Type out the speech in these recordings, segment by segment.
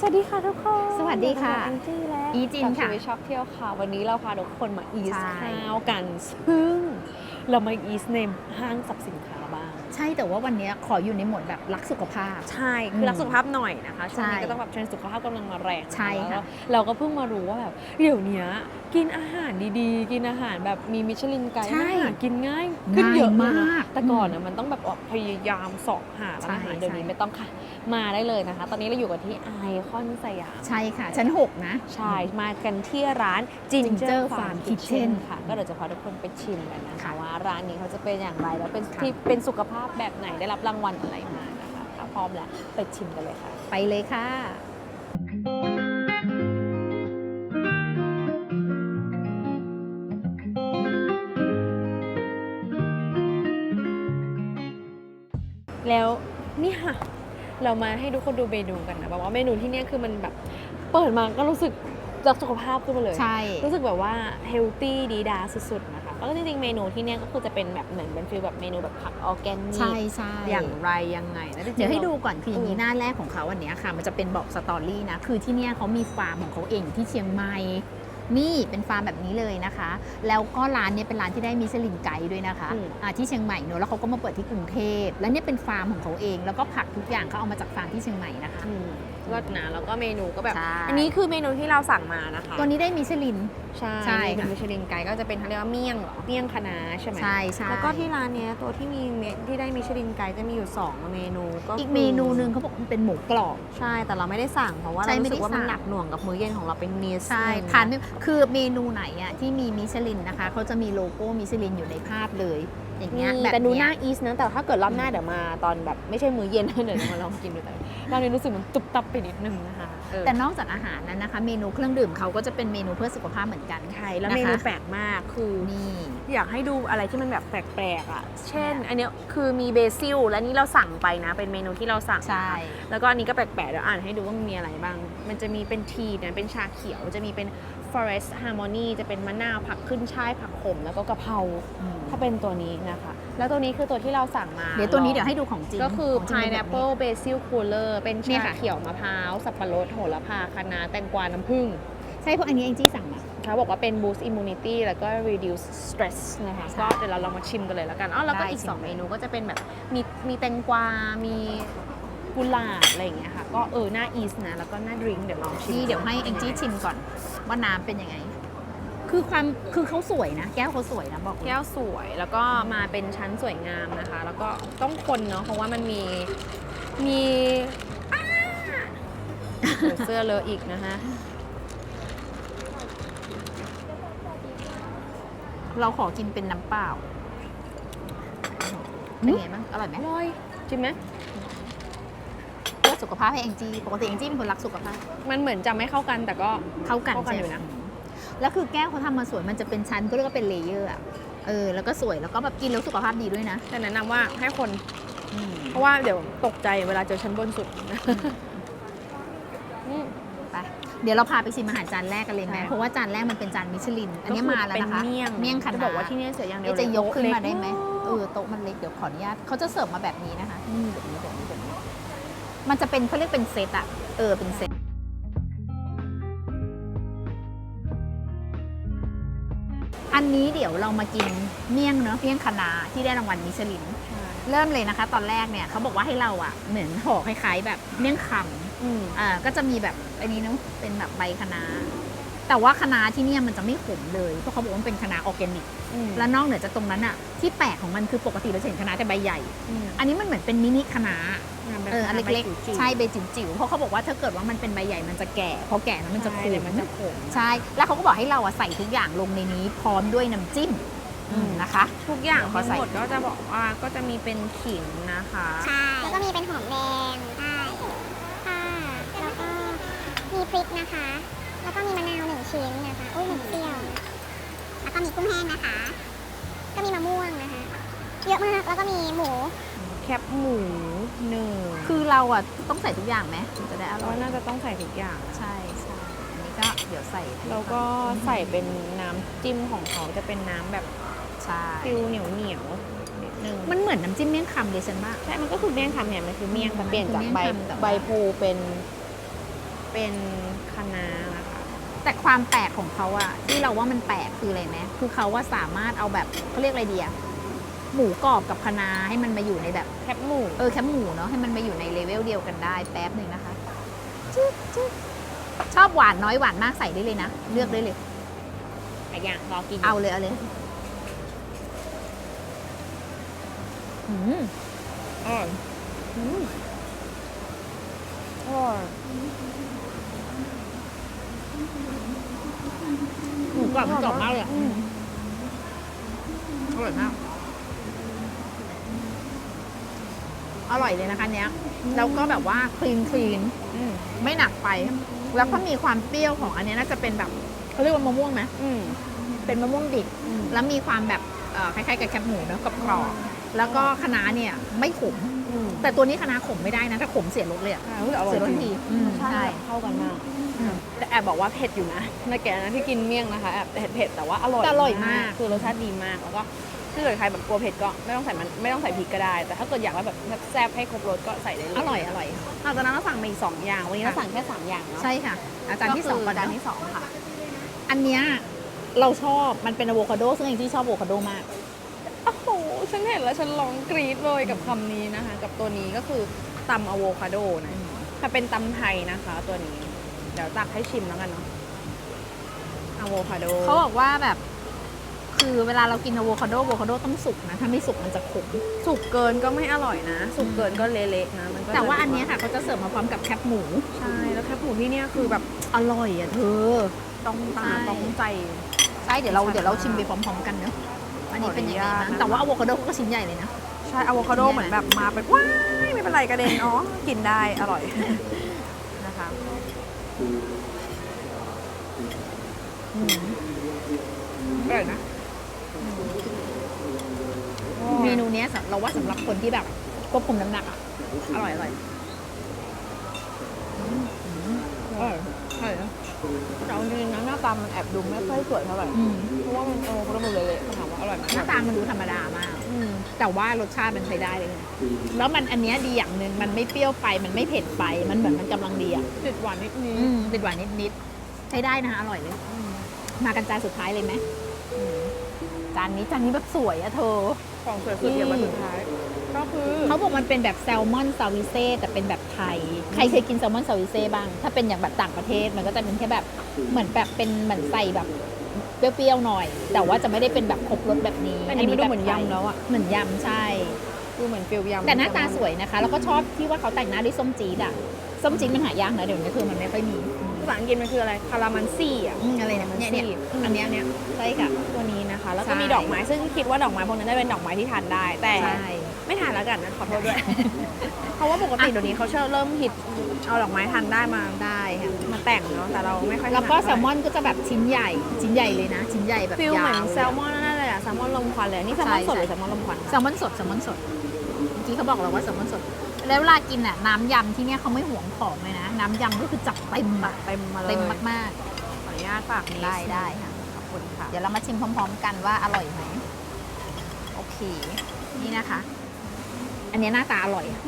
สวัสดีค่ะทุกคนสวัสดีค่ะแองจี้และอีจินค่ะกับชีวิตชอบเที่ยวค่ะ วันนี้เราพาทุกคนมาอีสใช่ข้าวกัน ซึ่งเรามาอีสในห้างสรรพสินค้าบ้าง ใช่แต่ว่าวันนี้ขออยู่ในโหมดแบบรักสุขภาพ ใช่ คือรักสุขภาพหน่อยนะคะช่วงนี้ใช่ก็ต้องแบบเทรนด์สุขภาพกำลังมาแรงนใช่ค่ะแล้วเราก็เพิ่งมารู้ว่าแบบเดี๋ยวเนี้ยกินอาหารดีๆ กินอาหารแบบมีมิชลินไกด์ใช่อาหารกินง่ายขึ้นเยอะง่ายเลยนะมาก แต่ก่อนนะมันต้องแบบออกพยายามเสอบหาร้านอาหารใช่เดี๋ยวนี้ใช่ไม่ต้องค่ะ มาได้เลยนะคะ ตอนนี้เราอยู่กันที่ไอคอนสยามใช่ค่ะ ชั้น 6 นะ ใช่ มากันที่ร้าน Ginger Ginger Farm Farm Kitchen Kitchen ค่ะ ก็เดี๋ยวจะพาทุกคนไปชิมกันนะคะค่ะว่าร้านนี้เขาจะเป็นอย่างไรแล้วเป็นค่ะที่เป็นสุขภาพแบบไหนได้รับรางวัลอะไรมานะคะถ้าพร้อมแล้วไปชิมกันเลยค่ะ ไปเลยค่ะ แล้วนี่ค่ะ เรามาให้ทุกคนดูเมนูกันนะแบบว่าเมนูที่เนี่ยคือมันแบบเปิดมาก็รู้สึกรักสุขภาพขึ้นมาเลย ใช่ รู้สึกแบบว่าเฮลตี้ดีดาสุดๆนะคะ แล้วก็จริงๆ เมนูที่เนี่ยก็คือจะเป็นแบบเหมือนเป็นฟีลแบบเมนูแบบผักออร์แกนิกใช่ใช่อย่างไรยังไงนะจริงๆเดี๋ยวให้ราดูก่อนคืออย่างนี้เออหน้าแรกของเขาอันเนี้ยค่ะ มันจะเป็นบอกสตอรี่นะคือที่เนี่ยเขามีฟาร์มของเขาเองที่เชียงใหม่นี่เป็นฟาร์มแบบนี้เลยนะคะ แล้วก็ร้านเนี้เป็นร้านที่ได้มิชลินไกด์ด้วยนะคะอืมอ่าที่เชียงใหม่เนอะแล้วเขาก็มาเปิดที่กรุงเทพแล้วเนี่ยเป็นฟาร์มของเขาเอง แล้วก็ผักทุกอย่างเขาเอามาจากฟาร์มที่เชียงใหม่นะคะ อืมก็นะแล้วก็เมนูก็แบบ ใช่ อันนี้คือเมนูที่เราสั่งมานะคะตัวนี้ได้มิชลิน ใช่ใช่เป็นค่ะ มิชลินไกด์ก็จะเป็นเขาเรียกว่าเมี่ยงเหรอเมี่ยงคะน้าใช่ไหม ใช่ใช่แล้วก็ที่ร้านเนี้ยตัวที่มีเมที่ได้มิชลินไกด์จะมีอยู่ 2 เมนูก็อีกคืเมนูหนึ่งเขาบอกมันเป็นหมูกรอบ ใช่แต่เราไม่ได้สั่งเพราะว่าใช่เราไม่รู้สึกว่ามันได้สั่ง หนักหน่วงกับมื้อเย็นของเราเป็นนิสใช่นึงทานไม่คือเมนูไหนอะที่มีมิชลินนะคะเขาจะมีโลโก้มิชลินอยู่ในภาพเลย อย่างเงี้ยนี่แบบแต่ดูหเนี้น้ายอีสนะแต่ถ้าเกิดรอบหน้าเดี๋ยวมาตอนแบบไม่ใช่มื้อเย็นเดี๋ยวมาลองกินดูแต่รอบนี้รู้สึกมันตุบตับไปนิดนึงนะคะเออแต่นอกจากอาหารนั้นนะคะ เมนูเครื่องดื่มเขาก็จะเป็นเมนูเพื่อสุขภาพเหมือนกันใช่แล้วนะคะเมนูแปลกมากคือนี่อยากให้ดูอะไรที่มันแบบแปลกๆอะ เช่น อันเนี้ยคือมีเบซิลและนี่เราสั่งไปนะ เป็นเมนูที่เราสั่งใช่แล้วก็อันนี้ก็แปลกๆเดี๋ยวอ่านให้ดูว่ามันมีอะไรบ้าง มันจะมีเป็นทีนะเป็นชาเขียวจะมีเป็น forest harmony จะเป็นมะนาวผักขึ้นช่ายผักขมแล้วก็กะเพราถ้าเป็นตัวนี้นะคะ แล้วตัวนี้คือตัวที่เราสั่งมา เดี๋ยวตัวนี้เดี๋ยวให้ดูของจริงก็คือ ของจริงเป็นแบบนี้ pineapple basil cooler เป็นเนี่ยชาค่ะ เขียวมะพร้าว สับปะรดโหระพาคะน้าแตงกวาน้ำผึ้งใช่เพราะอันนี้แองจี้สั่งมา เขาบอกว่าเป็น boost immunity แล้วก็ reduce stress นะคะใช่ก็เดี๋ยวเราลองมาชิมกันเลยแล้วกันอ๋อแล้วก็ได้อีก ชิม2 เลยเมนูก็จะเป็นแบบมีมีแตงกวา มี กุหลาบอะไรอย่างเงี้ยค่ะ ก็เออหน้าอีสนะ แล้วก็หน้าดริงเดี๋ยวลองชิมนี่เดี๋ยวให้แองจี้ชิมก่อนว่าน้ำเป็นยังไง คือความคือเขาสวยนะ แก้วเขาสวยนะบอกเลยแก้วสวยแล้วก็มาเป็นชั้นสวยงามนะคะ แล้วก็ต้องคนเนาะเพราะว่ามันมีมีอ้าเดี๋ยวเสื้อเลอะอีกนะคะเราขอกินเป็นน้ำเปล่าเป็นไงบ้างอร่อยไหมอร่อยจริงไหมเพื่อ สุขภาพให้แองจี้ปกติแองจี้เป็นคนรักสุขภาพ มันเหมือนจะไม่เข้ากันแต่ก็เข้ากันเข้ากันใช่อยู่ไหมนะ แล้วคือแก้วเขาทำมาสวยมันจะเป็นชั้นก็เรียกว่าเป็นเลเยอร์อะเออแล้วก็สวยแล้วก็แบบกินแล้วสุขภาพดีด้วยนะแต่แนะนำว่าให้คน อืมเพราะว่าเดี๋ยวตกใจเวลาเจอชั้นบนสุดนะอืม ไปเดี๋ยวเราพาไปชิมอาหารจานแรกกันเลยไหมใช่ เพราะว่าจานแรกมันเป็นจานมิชลิน อันนี้ก็คือมาแล้วนะคะเป็นเมี่ยงเมี่ยงคะจะน้าบอกว่าที่เนี่ยเสียอย่างเดียวเอ๊ะจะยกขึ้นมาได้ไหมเล็กเออโต๊ะมันเล็กเดี๋ยวขออนุญาตเขาจะเสิร์ฟมาแบบนี้นะคะนี่แบบนี้แบบนี้แบบนี้ มันจะเป็นเขาเรียกเป็นเซตอะเออเป็นเซตอันนี้เดี๋ยวเรามากินเมี่ยงเนาะเมี่ยงคะน้าที่ได้รางวัลมิชลินใช่เริ่มเลยนะคะ ตอนแรกเนี่ยเขาบอกว่าให้เราอะเหมือนห่อคล้ายๆ แบบเมี่ยงคำอืมอ่าก็จะมีแบบอันนี้เนาะเป็นแบบใบคะน้า แต่ว่าคะน้าที่เนี่ยมันจะไม่ขมเลยเพราะเขาบอกว่ามันเป็นคะน้าออร์แกนิกอืมและนอกเหนือจากตรงนั้นอะที่แปลกของมันคือปกติเราจะเห็นคะน้าแต่ใบใหญ่อืมอันนี้มันเหมือนเป็นมินิคะน้าแบบเอออันเล็กจิ๋วๆใช่ใบจิ๋วๆเพราะเขาบอกว่าถ้าเกิดว่ามันเป็นใบใหญ่มันจะแก่พอแก่แล้วมันจะขใช่มเดี๋ยวมันจะขมใช่แล้วเขาก็บอกให้เราอะใส่ทุกอย่างลงในนี้พร้อมด้วยน้ำจิ้มอืมนะคะ ทุกอย่างเดี๋ยวขอทั้งใส่หมดก็จะบอกว่าก็จะมีเป็นขิงนะคะใช่แล้วก็มีเป็นหอมแดงใช่ค่ะแล้วก็มีพริกนะคะ แล้วก็มีมะนาวหนึ่งชิ้นนะคะอุ้ยหนึ่งเปรี้ยว แล้วก็มีกุ้งแห้งนะคะ ก็มีมะม่วงนะคะ เยอะมาก แล้วก็มีหมู แคบหมูหนึ่งคือเราอะต้องใส่ทุกอย่างไหมถึงจะได้อร่ว่าอยน่าจะต้องใส่ทุกอย่างใช่ใช่อันนี้ก็เดี๋ยวใส่แล้วก็ใส่เป็นน้ำจิ้มของเขาจะเป็นน้ำแบบใช่ฟิวเหนียวเหนียวๆนิดนึงมันเหมือนน้ำจิ้มเมี่ยงคำเลยฉันว่า ใช่มันก็คือเมี่ยงคำเนี่ยมันคือเมี่ยงแต่อืมเปลี่ยนจากใบมันคือเมี่ยงคำแต่ว่า ใบพลูเป็นเเป็นคะน้านะคะ แต่ความแปลกของเขาอะที่เราว่ามันแปลกคืออะไรไหมคือเขาว่าสามารถเอาแบบเขาเรียกอะไรดีอะหมูกรอบกับคะน้าให้มันมาอยู่ในแบบแคบหมูเออแคบหมูเนาะให้มันมาอยู่ในเลเวลเดียวกันได้แป๊บหนึ่งนะคะจึ๊กจึ๊กชอบหวานน้อยหวานมากใส่ได้เลยนะเลือกได้เลยไก่ย่างรอกินเอาเลยเอาเลยอืมอร่อยอืมอร่อย หมูกรอบมันกรอบมากเลยอะอืมอร่อยมาก อร่อยเลยนะคะเนี้ยแล้วก็แบบว่าคลีนคลีนอืมไม่หนักไป แล้วก็มีความเปรี้ยวของอันเนี้ยน่าจะเป็นแบบเขาเรียกว่ามะม่วงไหมอืมเป็นมะม่วงดิบอืมแล้วมีความแบบเอ่อคล้ายๆกับแคบหมูเนอะกรอบๆแล้วก็คะน้าเนี่ยไม่ขมอืม แต่ตัวนี้คะน้าขมไม่ได้นะ ถ้าขมเสียรสเลยอะใช่รู้สึกอร่อยเสียรสจทีริงอืมใช่ใช่เข้ากันมากอืมแต่แอบบอกว่าเผ็ดอยู่นะในแกนะที่กินเมี่ยงนะคะแอบเผ็ดๆแต่ว่าอร่อยแต่อร่อยมาก คือรสชาติดีมากแล้วก็ถ้าเกิดใครแบบกลัวเผ็ดก็ไม่ต้องใส่มันไม่ต้องใส่พริกก็ได้ แต่ถ้าเกิดอยากว่าแบบแซ่บๆให้ครบรสก็ใส่ได้เลยอร่อยอร่อยหลังจากนั้นเราสั่งมาอีกสองอย่างวันนี้เราค่ะสั่งแค่สามอย่างเนาะใช่ค่ะ อาจารย์ที่สองก่อนจานเนอะที่สองค่ะ อันเนี้ยเราชอบมันเป็นอะโวคาโดซึ่งเองที่ชอบอะโวคาโดมาก โอ้โหฉันเห็นแล้วฉันร้องกรี๊ดเลยกับคำนี้นะคะ กับตัวนี้ก็คือตำอะโวคาโดนะถ้าเป็นตำไทยนะคะ ตัวนี้ เดี๋ยวตักให้ชิมแล้วกันเนาะอะโวคาโดเขาบอกว่าแบบ คือเวลาเรากินอะโวคาโดอะโวคาโดต้องสุกนะ ถ้าไม่สุกมันจะขมสุกเกินก็ไม่อร่อยนะ สุกเกินก็เละๆนะมันก็แต่ว่าจะอันเนี้ยค่ะเขาจะเสิร์ฟมาพร้อมกับแคปหมูใช่แล้วแคบหมูที่เนี่ยคือแบบอร่อยอะเธอต้องตาใช่ต้องใจใช่เดี๋ยวเราใช่เดี๋ยวเราชิมไปพร้อม ๆ กันเนอะ อันนี้เป็นยังไงขออนุญาตบ้างนะคะแต่ว่าอะโวคาโดก็ชิ้นใหญ่เลยนะ ใช่อะโวคาโดเหมือนแบบมาเป็นว้ายไม่เป็นไรกระเด็นอ๋อกินได้อร่อยนะคะอืมอร่อยนะเมนูเนี้ยสำเราว่าสำหรับคนที่แบบควบคุมน้ำหนักอะอร่อยอร่อยอร่อยใช่นะ แต่เอาจริงๆนะหน้าตามันแอบดูไม่ค่อยสวยเท่าไหร่อืม เพราะว่ามันโอ้โหมันเละๆถามว่าอร่อยไหมหน้าตามันดูธรรมดามาก อืมแต่ว่ารสชาติมันใช้ได้เลยนะแล้วมันอันเนี้ยดีอย่างหนึ่งมันไม่เปรี้ยวไป มันไม่เผ็ดไป มันเหมือนมันกำลังดีอะติดหวานนิดนิดอืมติดหวานนิดๆ ใช้ได้นะคะอร่อยเลย มากันจานสุดท้ายเลยไหมจานนี้จานนี้แบบสวยอะเธอ ของสวยสุดเดียวมาสุดท้าย ก็คือเขาบอกมันเป็นแบบแซลมอนซาวิเซ่แต่เป็นแบบไทย ใครเคยกินแซลมอนซาวิเซ่บ้าง ถ้าเป็นอย่างแบบต่างประเทศมันก็จะเป็นแค่แบบเหมือนแบบเป็นเหมือนใส่แบบเปรี้ยวๆหน่อย แต่ว่าจะไม่ได้เป็นแบบครบรสแบบนี้ อันนี้มันดูแบบเหมือนยำแล้วอะเหมือนยำใช่ดูเหมือนฟิลยำแต่หน้าตาสวยนะคะ แล้วก็ชอบที่ว่าเขาแต่งหน้าด้วยส้มจี๊ดอะส้มจี๊ดมันหายากนะเดี๋ยวนี้คือมันไม่ค่อยมีภาษาอังกฤษมันคืออะไรคารามันซี่อะอืมอะไรเนี่ยเนี่ยเนี่ยอันเนี้ยเนี่ย ใช่ค่ะ ตัวนี้นะคะ แล้วก็ใช่มีดอกไม้ซึ่งคิดว่าดอกไม้พวกนั้นได้เป็นดอกไม้ที่ทานได้ แต่ใช่ ไม่ทานแล้วกันนะขอโทษด้วย เพราะว่าปกติเดี๋ยวนี้เขาเริ่มฮิตเอาดอกไม้ทานได้มาได้ค่ะ มาแต่งเนาะแต่เราไม่ค่อยถนัดแล้วก็แซเท่าลไหมอนก็จะแบบชิ้นใหญ่ ชิ้นใหญ่เลยนะ ชิ้นใหญ่แบบฟิลยาวเหมือนลยะแซลมอนนั่นเลยอะแซลมอนลมควันเลยนี่แซลมอนใช่สดหรือใช่ แซลมอนลมควัน แซลมอนสดแซลมอนสดเมื่อกี้เขาบอกเราว่าแซลมอนสด แล้วเวลากินอะน้ำยำที่เนี่ยเขาไม่หวงของเลยนะ น้ำยำก็คือจัดเต็มอะเต็มมาเลยเต็มมากขออนุญาตฝากนี้ๆได้ได้ค่ะขอบคุณค่ะ เดี๋ยวเรามาชิมพร้อม ๆ กันว่าอร่อยไหมโอเค นี่นะคะ อันนี้หน้าตาอร่อยอะ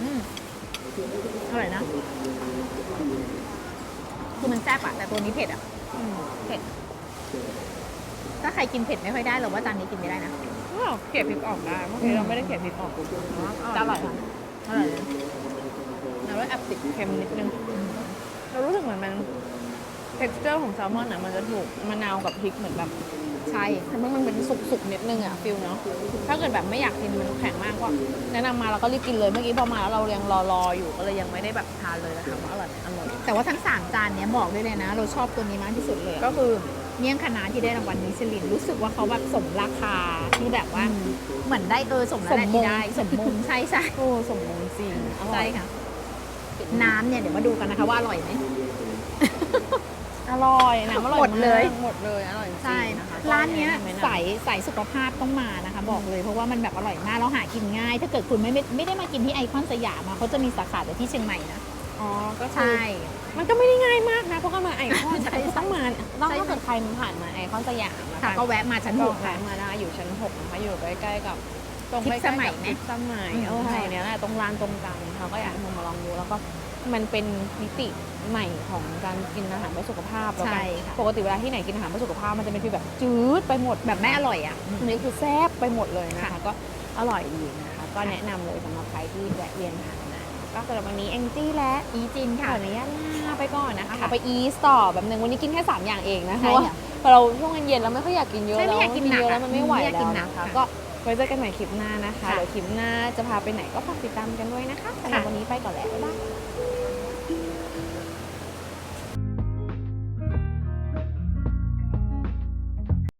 อืมอร่อยนะ คือมันแซ่บอะแต่ตัวนี้เผ็ดอะอืมเผ็ด ถ้าใครกินเผ็ดไม่ค่อยได้เราว่าจานนี้กินไม่ได้นะ อ้าวเกลี่ยพริกออกได้เมื่อกี้เราไม่ได้เกลี่ยพริกออกจะอร่อยค่ะอร่อยเลยแล้วแอบติดเค็มนิดนึง เรารู้สึกเหมือนมัน texture ของแซลมอนอะมันจะถูกมะนาวกับพริกเหมือนแบบใช่ทำให้มันเป็นสุกๆนิดนึงอะฟิลเนาะ ถ้าเกิดแบบไม่อยากกินมันแข็งมากก็แนะนำมาแล้วก็รีบกินเลย เมื่อกี้พอมาแล้วเรายังรอๆออยู่ก็เลยยังไม่ได้แบบทานเลยแล้วถามว่าอร่อยไหมอร่อย แต่ว่าทั้งสามจานเนี้ยบอกได้เลยนะ เราชอบตัวนี้มากที่สุดเลยก็คือ เมี่ยงคณะที่ได้รางวัลมิชลินรู้สึกว่าเขาแบบสมราคาที่แบบว่าเหมือนได้เออสมแล้วแหละสมมงที่ได้สมมงใช่ใช่โอ้สมมงจริงอร่ใช่อยค่ะ น้ำเนี่ยเดี๋ยวมาดูกันนะคะว่าอร่อยไหม อร่อยนะอร่อยหมดเลยากหมดเลยอร่อยจริงใช่นะคะร้านเนี้ยแะำใสใสสุขภาพต้องมานะคะ บอกเลยเพราะว่ามันแบบอร่อยมากแล้วหากินง่าย ถ้าเกิดคุณไม่ไม่ไม่ได้มากินที่ไอคอนสยามอะเขาจะมีสาขาแต่ที่เชียงใหม่นะ อ๋อก็คือใช่ มันก็ไม่ได้ง่ายมากนะเพราะก็มาไอคอนใช่ต้องมาต้องใช่ถ้าเกิดใครผ่านมาไอคอนสยามนะค่ะคะก็แวะมาชั้นหก็กค่ะแวะมาได้อยู่ชั้นหกนะคะอยู่ใกล้ๆกับตรงทิพใกล้ย์ๆสมัยกับไหมทิพย์สมัยอืมเออใช่แถวเนี้ยแหละตรงลานตรงกลางเขาก็อยากให้มาลองดูแล้วก็มันเป็นมิติใหม่ของการกินอาหารเพื่อสุขภาพแล้วกัใช่นค่ะปกติเวลาที่ไหนกินอาหารเพื่อสุขภาพมันจะเป็นฟีลแบบจืดไปหมดแบบไม่อร่อยอะอันนี้คือแซ่บไปหมดเลยนะคะค่ะก็อร่อยดีนะคะก็แนะนำเลยสำหรับใครที่แวะเวียนผ่านมา ก็สำหรับวันนี้แองจี้และอีจินขค่ะ ออนุญาตลาไปก่อนนะคะขค่ะอไปอีสต่อแบบนึงวันนี้กินแค่ 3 อย่างเองนะเพใช่ราะว่าค่ะพอเราช่วงเย็นๆเราไม่ค่อยอยากกินเยอะใช่แล้ไม่วอยากกินหนักเยอะแล้วมันไม่ไหวไม่อยากแล้กิวนหนักนะคะค่ะก็ไว้เจอกันใหม่คลิปหน้านะคะค่ะ เดี๋ยวคลิปหน้าจะพาไปไหนก็ฝากติดตามกันด้วยนะคะสำหรับค่ะวันนี้ไปก่อนแล้วบ๊ายบาย